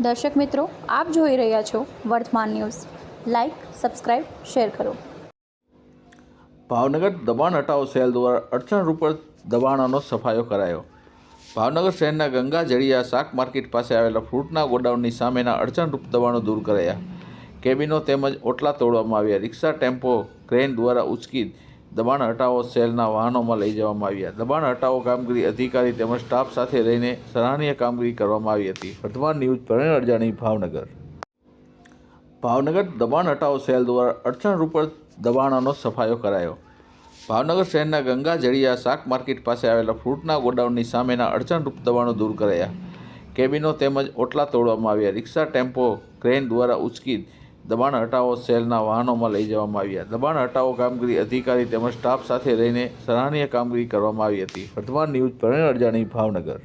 દર્શક મિત્રો, આપ જોઈ રહ્યા છો વર્તમાન ન્યૂઝ. લાઈક સબસ્ક્રાઇબ શેર કરો. ભાવનગર દબાણ હટાવો સેલ દ્વારા અડચણરૂપ દબાણોનો સફાયો કરાયો. ભાવનગર શહેરના ગંગા જડિયા શાક માર્કેટ પાસે આવેલા ફ્રૂટના ગોડાઉનની સામેના અડચણરૂપ દબાણો દૂર કરાયા. કેબિનો તેમજ ઓટલા તોડવામાં આવ્યા. રિક્ષા, ટેમ્પો, ક્રેન દ્વારા ઉચકી દબાણ હટાવો, સેલના વાહનોમાં લઈ જવામાં આવ્યા. દબાણ હટાવો કામગીરી અધિકારી તેમજ સ્ટાફ સાથે રહીને સરાહનીય કામગીરી કરવામાં આવી હતી. વર્તમાન ન્યૂઝ પ્રવીણ અડજાણી ભાવનગર. ભાવનગર દબાણ હટાવો સેલ દ્વારા અડચણરૂપ દબાણોનો સફાયો કરાયો. ભાવનગર શહેરના ગંગા જડિયા શાક માર્કેટ પાસે આવેલા ફ્રૂટના ગોડાઉનની સામેના અડચણરૂપ દબાણો દૂર કરાયા. કેબિનો તેમજ ઓટલા તોડવામાં આવ્યા. રિક્ષા, ટેમ્પો, ક્રેન દ્વારા ઉચકી દબાણ હટાવો, સેલના વાહનોમાં લઈ જવામાં આવ્યા. દબાણ હટાવો કામગીરી અધિકારી તેમજ સ્ટાફ સાથે રહીને સરાહનીય કામગીરી કરવામાં આવી હતી. વર્તમાન ન્યૂઝ પ્રવીણ અડજાણી, ભાવનગર.